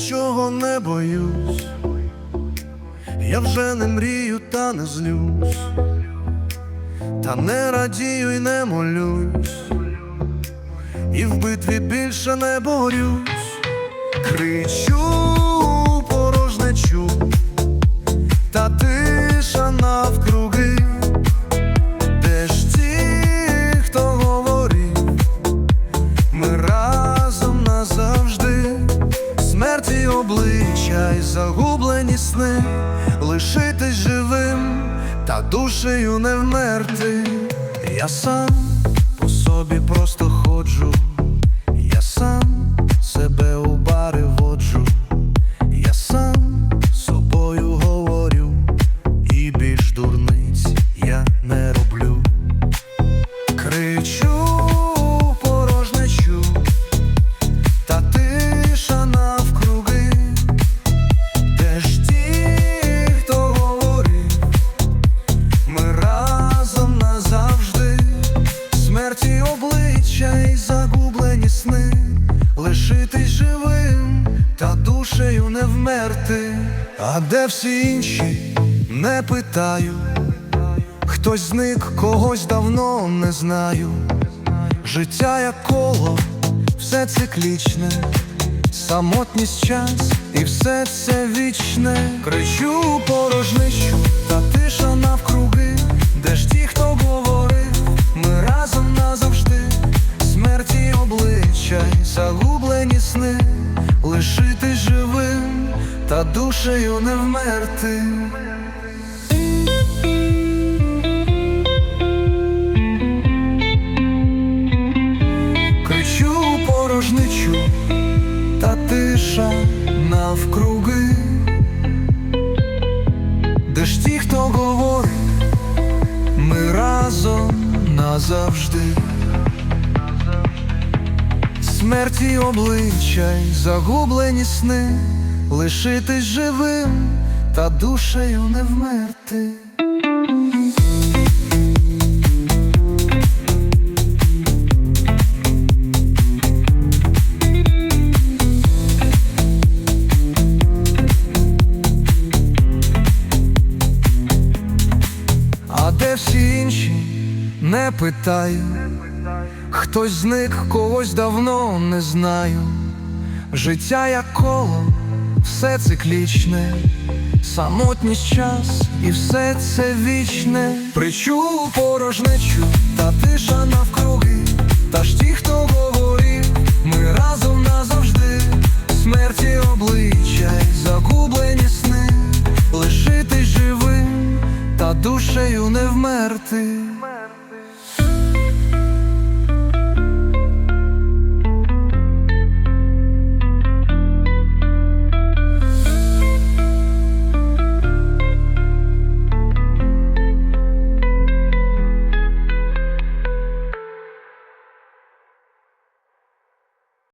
нічого не боюсь, я вже не мрію та не злюсь, та не радію й не молюсь, і в битві більше не борюсь, кричу обличчя й загублені сни, лишитись живим та душею не вмерти. Я сам по собі просто ходжу, я сам себе у А де всі інші, не питаю. Хтось зник, когось давно не знаю. Життя як коло, все циклічне, самотність час і все це вічне. Кричу порожнищу, та тиша навкруги, де ж ті, хто говорив, ми разом назавжди, смерті обличчя й загублені та душею не вмерти. Кричу порожничу, та тиша навкруги, де ж ті, хто говорить, ми разом назавжди. Смерті обличчя й загублені сни, лишитись живим та душею не вмерти. А де всі інші, не питаю, хтось зник, когось давно не знаю. Життя як коло, все циклічне, самотність час і все це вічне. Причу порожнечу, та тиша навкруги, та ж ті, хто говорив, ми разом назавжди, смерті обличчя й загублені сни, лишитись живим та душею не вмерти.